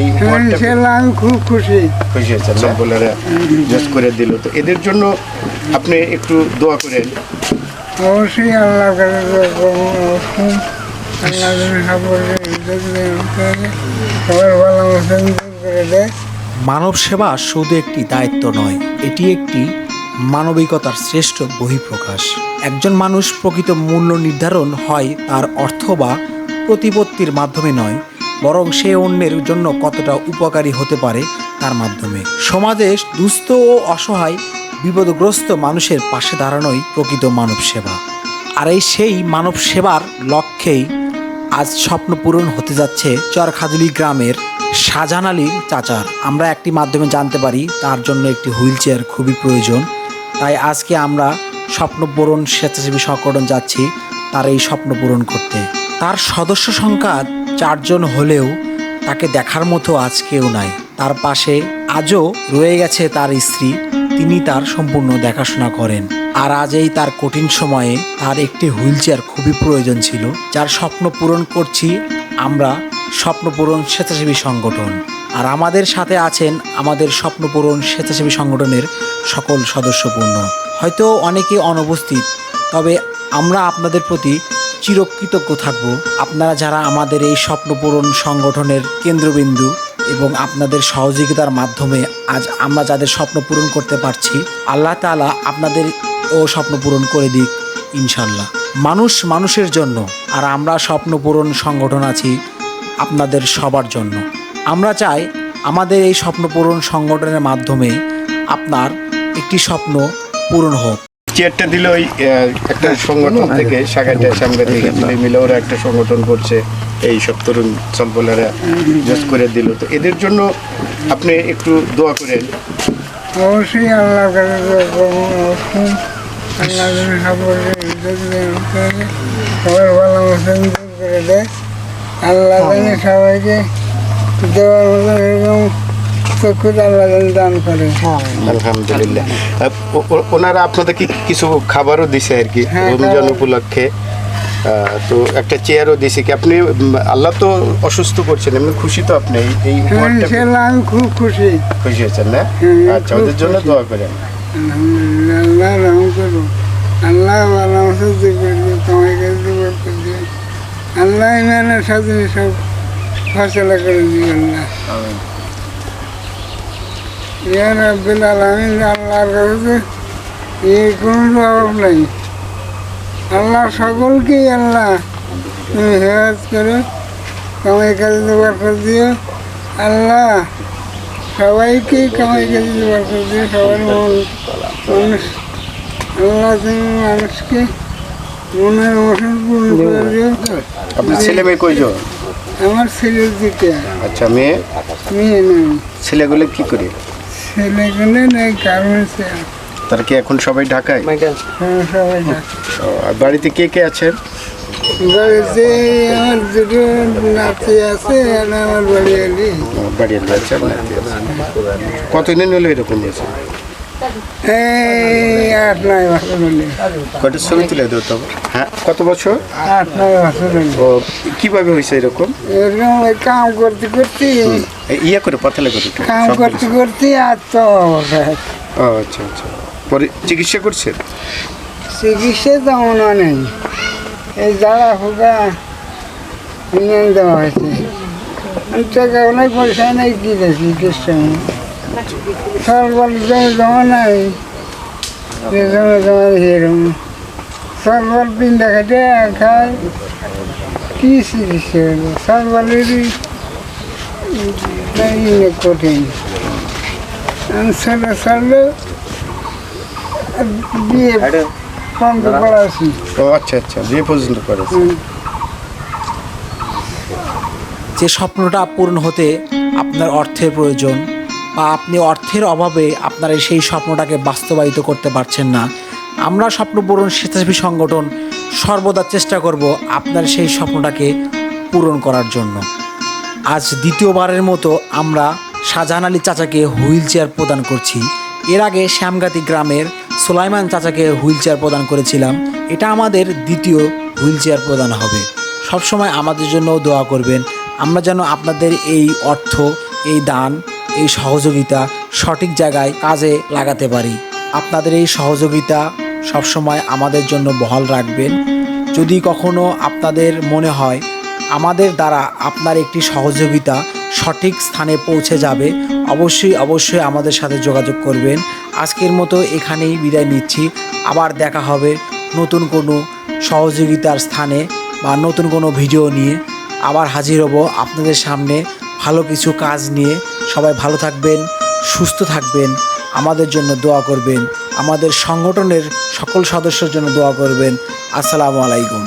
এই আমি খুব খুশি। খুশি হয়েছেন সম্পূর্ণরা জাস্ট করে দিল। তো এদের জন্য আপনি একটু দোয়া করেন। অবশ্যই আল্লাহ সবার ভালো মতন করে দেয়। মানব সেবা শুধু একটি দায়িত্ব নয় এটি একটি মানবিকতার শ্রেষ্ঠ বহিঃপ্রকাশ। একজন মানুষ প্রকৃত মূল্য নির্ধারণ হয় তার অর্থ বা প্রতিপত্তির মাধ্যমে নয় বরং সে অন্যের জন্য কতটা উপকারী হতে পারে তার মাধ্যমে। সমাজে দুস্থ ও অসহায়, বিপদগ্রস্ত মানুষের পাশে দাঁড়ানোই প্রকৃত মানব সেবা। আর এই সেই মানব সেবার লক্ষ্যেই আজ স্বপ্ন পূরণ হতে যাচ্ছে চরখাদুলি গ্রামের শাহজাহান আলীর চাচার। আমরা একটি মাধ্যমে জানতে পারি তার জন্য একটি হুইল চেয়ার খুবই প্রয়োজন। তাই আজকে আমরা স্বপ্ন পূরণ স্বেচ্ছাসেবী সংগঠন যাচ্ছি তার এই স্বপ্ন পূরণ করতে। তার সদস্য সংখ্যা চারজন হলেও তাকে দেখার মতো আজ কেউ নাই। তার পাশে আজও রয়ে গেছে তার স্ত্রী, তিনি তার সম্পূর্ণ দেখাশোনা করেন। আর আজ এই তার কঠিন সময়ে তার একটি হুইল চেয়ার খুবই প্রয়োজন ছিল, যার স্বপ্ন পূরণ করছি আমরা স্বপ্ন পূরণ স্বেচ্ছাসেবী সংগঠন। আর আমাদের সাথে আছেন আমাদের স্বপ্ন পূরণ স্বেচ্ছাসেবী সংগঠনের সকল সদস্যপূর্ণ। হয়তো অনেকে অনুপস্থিত, তবে আমরা আপনাদের প্রতি চিরকৃতজ্ঞ থাকব। আপনারা যারা আমাদের এই স্বপ্ন পূরণ সংগঠনের কেন্দ্রবিন্দু এবং আপনাদের সহযোগিতার মাধ্যমে আজ আমরা যাদের স্বপ্ন পূরণ করতে পারছি, আল্লাহ তাআলা আপনাদের ও স্বপ্ন পূরণ করে দিক ইনশাল্লাহ মানুষ মানুষের জন্য আর আমরা স্বপ্ন পূরণ সংগঠন আছি আপনাদের সবার জন্য। আমরা চাই আমাদের এই স্বপ্ন পূরণ সংগঠনের মাধ্যমে আপনার একটি স্বপ্ন পূরণ হোক। চেয়ারটা দিল ওই একটা সংগঠন থেকে সাগাইটা সাংবাদিক মিলে মিলে ওরা একটা সংগঠন করছে এই সব তরুণ সম্পলেরা জাস্ট করে দিল। তো এদের জন্য আপনি একটু দোয়া করেন। অবশ্যই আল্লাহর কাছে দোয়া করব, আল্লাহ যেন সবার ভালো মতন করে দেয়। আল্লাহ যেন সবাইকে দেওয়ার মতন এরকম চক্ষু আল্লাহ দান করে আলহামদুলিল্লাহ ওনারা আপনাদের কি কিছু খাবারও দিছে আর কি? হ্যাঁ, রমজান উপলক্ষে। তো একটা চেয়ারও দিছে কি? আপনি আল্লাহ তো অসুস্থ করছেন এমনি খুশি তো আপনি? এই- হ্যাঁ আমি খুব খুশি। খুশি হয়েছেন না? হ্যাঁ, আচ্ছা ওদের জন্য দোয়া করেন। আল্লাহ রহম করো আল্লাহ তোমার কাছে দিও আল্লাহ ইমানের সাথে সব ফসলা করে দিও আল্লাহ ইয়া রাব্বিল আলামিন আল্লাহর কাছে এর কোনো অভাব নাই। আল্লাহ সকলকেই আল্লাহ তুমি হেফাজ করো তোমার কাছে দুবার করে দিও। আল্লাহ সবাইকে কামাই কাছে দুবার করে দিও সবার মন মানুষ। আল্লাহ তুমি মানুষকে মনের মতন পূর্ণ করে দিও। আপনার ছেলে মেয়ে কইজন আমার ছেলের দিকে আচ্ছা মেয়ে? মেয়ে নেই ছেলেগুলো কি করে? ছেলেগুলো নেই গার্মেন্টসে তারা কি এখন সবাই ঢাকায়? সবাই না ও, আর বাড়িতে কে কে আছেন বাড়িতে আমার দুটো নাতি আছে আর আমার বাড়ি কাছে আপনার কতদিন হলো এরকম হয়েছে? এই আট নয় বছর হলে। তুলে হ্যাঁ কত বছর? আট নয় বছর হলে। ও কীভাবে হয়েছে এরকম? এরকম ওই কাম করতে করতে ইয়ে করে পাতালে করে কাম করতে করতে আর তো আচ্ছা আচ্ছা। পরে চিকিৎসা করছেন চিকিৎসা তেমন নেই। এই যারা হোকা ইঞ্জিন দেওয়া হয়েছে। আমি টাকা অনেক পয়সা নেই কি চিকিৎসা সরকার জমি জমা নাই যে জমা জমা এরকম সরকার পিন্ডা খেটে খায় কি হলো সরকারেরই কঠিন। আমি ছেলে ছাড়লে বিয়ে বন্ধ করাছি ও আচ্ছা আচ্ছা বিয়ে পর্যন্ত করেছে যে স্বপ্নটা পূরণ হতে আপনার অর্থের প্রয়োজন বা আপনি অর্থের অভাবে আপনার সেই স্বপ্নটাকে বাস্তবায়িত করতে পারছেন না। আমরা স্বপ্ন পূরণ স্বেচ্ছাসেবী সংগঠন সর্বদা চেষ্টা করব আপনার সেই স্বপ্নটাকে পূরণ করার জন্য। আজ দ্বিতীয়বারের মতো আমরা শাহজাহান আলী চাচাকে হুইল চেয়ার প্রদান করছি। এর আগে শ্যামগাতি গ্রামের সোলাইমান চাচাকে হুইল চেয়ার প্রদান করেছিলাম। এটা আমাদের দ্বিতীয় হুইল চেয়ার প্রদান হবে। সবসময় আমাদের জন্য দোয়া করবেন। আমরা যেন আপনাদের এই অর্থ, এই দান এই সহযোগিতা সঠিক জায়গায় কাজে লাগাতে পারি। আপনাদের এই সহযোগিতা সবসময় আমাদের জন্য বহাল রাখবেন। যদি কখনো আপনাদের মনে হয় আমাদের দ্বারা আপনার একটি সহযোগিতা সঠিক স্থানে পৌঁছে যাবে, অবশ্যই অবশ্যই আমাদের সাথে যোগাযোগ করবেন। আজকের মতো এখানেই বিদায় নিচ্ছি। আবার দেখা হবে নতুন কোনো সহযোগিতার স্থানে বা নতুন কোনো ভিডিও নিয়ে। আবার হাজির হব আপনাদের সামনে ভালো কিছু কাজ নিয়ে সবাই ভালো থাকবেন, সুস্থ থাকবেন, আমাদের জন্য দোয়া করবেন, আমাদের সংগঠনের সকল সদস্যের জন্য দোয়া করবেন। আসসালামু আলাইকুম।